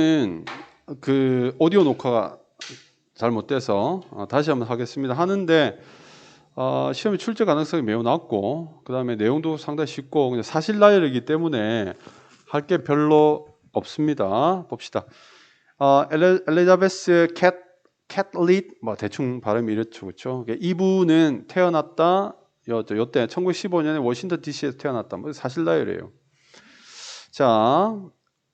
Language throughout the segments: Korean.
이거는 그 오디오 녹화가 잘못돼서 어, 다시 한번 하겠습니다. 하는데 어, 시험에 출제 가능성이 매우 낮고 그 다음에 내용도 상당히 쉽고 그냥 사실 나열이기 때문에 할 게 별로 없습니다. 봅시다. 어, 엘리자베스 캣 캣릿 뭐 대충 발음이 이렇죠, 그렇죠? 이분은 태어났다. 요때 1915년에 워싱턴 D.C.에서 태어났다. 뭐 사실 나열이에요. 자,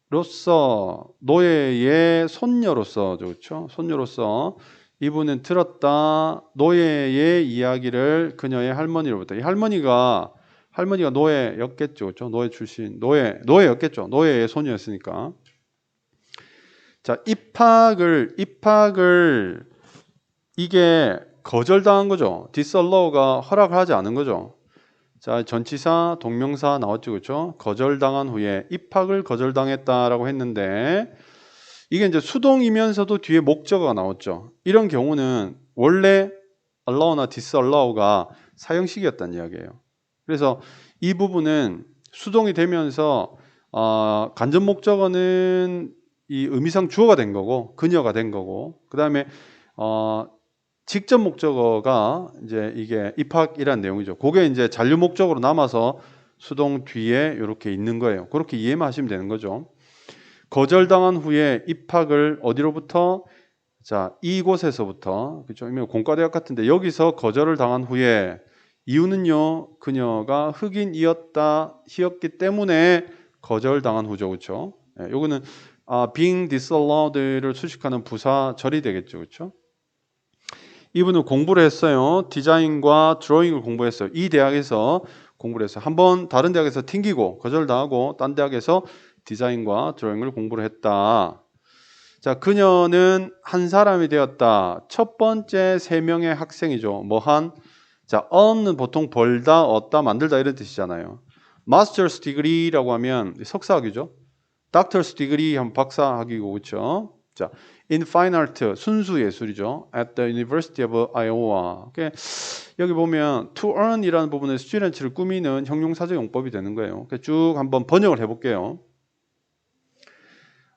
로서 노예의 손녀로서 그렇죠? 손녀로서 이분은 들었다 노예의 이야기를 그녀의 할머니로부터 이 할머니가 할머니가 노예였겠죠, 그렇죠? 노예 출신 노예 노예였겠죠, 노예의 손녀였으니까. 자 입학을 입학을 이게 거절당한 거죠. 디설러가 허락을 하지 않은 거죠. 자, 전치사, 동명사 나왔죠. 그렇죠? 거절당한 후에 입학을 거절당했다라고 했는데 이게 이제 수동이면서도 뒤에 목적어가 나왔죠. 이런 경우는 원래 allow나 disallow가 사형식이었다는 이야기예요. 그래서 이 부분은 수동이 되면서 어, 간접 목적어는 이 의미상 주어가 된 거고 그녀가 된 거고 그 다음에 어, 직접 목적어가 이제 이게 입학이라는 내용이죠. 그게 이제 잔류 목적으로 남아서 수동 뒤에 이렇게 있는 거예요. 그렇게 이해만 하시면 되는 거죠. 거절당한 후에 입학을 어디로부터 자 이곳에서부터 그렇죠. 공과대학 같은데 여기서 거절을 당한 후에 이유는요 그녀가 흑인이었다 히었기 때문에 거절당한 후죠, 그렇죠? 예, 요거는 아, being disallowed를 수식하는 부사절이 되겠죠, 그렇죠? 이분은 공부를 했어요. 디자인과 드로잉을 공부했어요. 이 대학에서 공부를 했어요. 한번 다른 대학에서 튕기고 거절당하고 딴 대학에서 디자인과 드로잉을 공부를 했다. 자, 그녀는 한 사람이 되었다. 첫 번째 세 명의 학생이죠. 뭐 한 자, earn은 보통 벌다, 얻다, 만들다 이런 뜻이잖아요. master's degree라고 하면 석사학위죠. doctor's degree 하면 박사학위고 그렇죠. 자, in fine art 순수 예술이죠. at the University of Iowa. 여기 보면 to earn이라는 부분에 스튜던트를 꾸미는 형용사적 용법이 되는 거예요. 쭉 한번 번역을 해볼게요.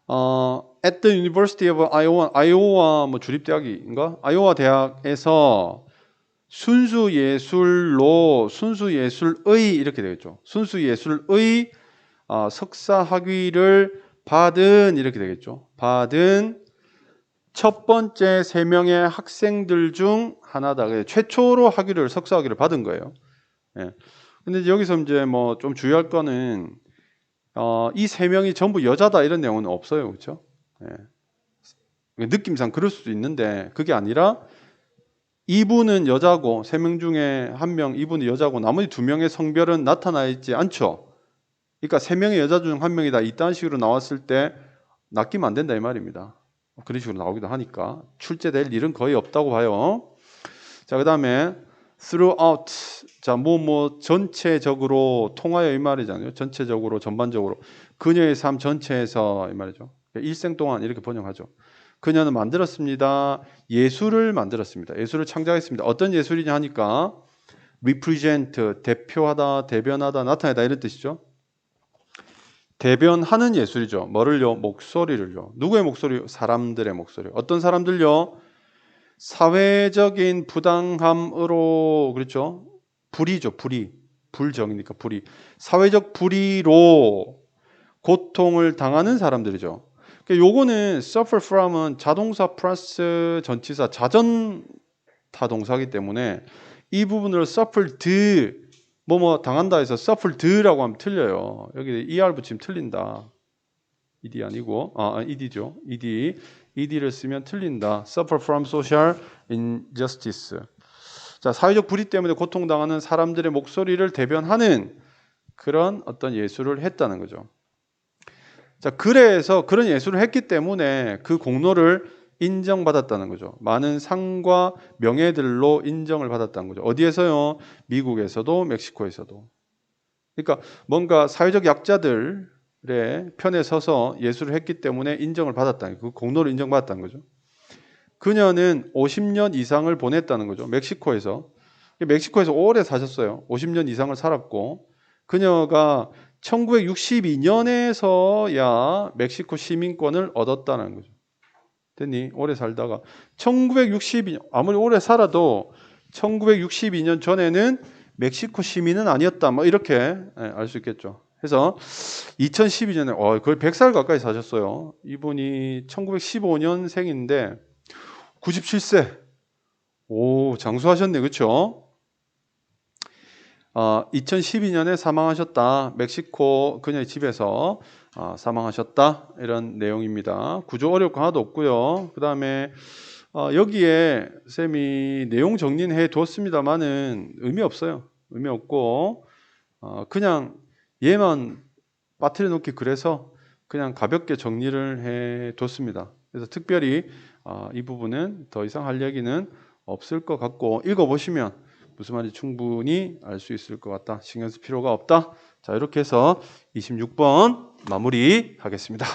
어, at the University of Iowa, 아이오와 뭐 주립 대학인가? 아이오와 대학에서 순수 예술로 순수 예술의 이렇게 되겠죠. 순수 예술의 어, 석사 학위를 받은 이렇게 되겠죠. 받은 첫 번째 세 명의 학생들 중 하나다. 최초로 학위를 석사 학위를 받은 거예요. 예. 근데 여기서 이제 뭐 좀 주의할 거는 어, 이 세 명이 전부 여자다 이런 내용은 없어요, 그렇죠? 예. 느낌상 그럴 수도 있는데 그게 아니라 이분은 여자고 세 명 중에 한 명 이분은 여자고 나머지 두 명의 성별은 나타나 있지 않죠. 그러니까 세 명의 여자 중 한 명이다 이딴 식으로 나왔을 때 낚이면 안 된다 이 말입니다. 그런 식으로 나오기도 하니까 출제될 일은 거의 없다고 봐요. 자, 그다음에 throughout 자, 뭐뭐 전체적으로 통하여 이 말이잖아요. 전체적으로 전반적으로 그녀의 삶 전체에서 이 말이죠. 일생 동안 이렇게 번역하죠. 그녀는 만들었습니다. 예술을 만들었습니다. 예술을 창작했습니다. 어떤 예술이냐 하니까 represent 대표하다, 대변하다, 나타내다 이런 뜻이죠. 대변하는 예술이죠. 뭐를요? 목소리를요. 누구의 목소리? 사람들의 목소리. 어떤 사람들요? 사회적인 부당함으로 그렇죠? 불의죠. 불의. 불정이니까 불의. 사회적 불의로 고통을 당하는 사람들이죠. 그러니까 요거는 suffer from은 자동사 플러스 전치사 자전 타동사기 때문에 이 부분을 suffered 뭐 뭐 당한다 해서 suffered라고 하면 틀려요. 여기 er 붙이면 틀린다. ed 아니고 아 ed죠. ed ed를 쓰면 틀린다. suffer from social injustice. 자, 사회적 불의 때문에 고통당하는 사람들의 목소리를 대변하는 그런 어떤 예술을 했다는 거죠. 자, 그래서 그런 예술을 했기 때문에 그 공로를 인정받았다는 거죠. 많은 상과 명예들로 인정을 받았다는 거죠. 어디에서요? 미국에서도 멕시코에서도. 그러니까 뭔가 사회적 약자들의 편에 서서 예술을 했기 때문에 인정을 받았다는 그 공로를 인정받았다는 거죠. 그녀는 50년 이상을 보냈다는 거죠. 멕시코에서. 멕시코에서 오래 사셨어요. 50년 이상을 살았고 그녀가 1962년에서야 멕시코 시민권을 얻었다는 거죠. 됐니? 오래 살다가 1962년 아무리 오래 살아도 1962년 전에는 맥시코 시민은 아니었다. 뭐 이렇게 알 수 있겠죠. 그래서 2012년에 어, 거의 100살 가까이 사셨어요. 이분이 1915년생인데 97세. 오, 장수하셨네. 그렇죠? 어, 2012년에 사망하셨다. 멕시코 그녀의 집에서 어, 사망하셨다. 이런 내용입니다. 구조 어렵고 하나도 없고요. 그 다음에 어, 여기에 쌤이 내용 정리는 해 두었습니다만은 의미 없어요. 의미 없고 어, 그냥 얘만 빠뜨려 놓기 그래서 그냥 가볍게 정리를 해 뒀습니다. 그래서 특별히 어, 이 부분은 더 이상 할 얘기는 없을 것 같고 읽어 보시면 무슨 말인지 충분히 알 수 있을 것 같다. 신경 쓸 필요가 없다. 자, 이렇게 해서 26번 마무리 하겠습니다.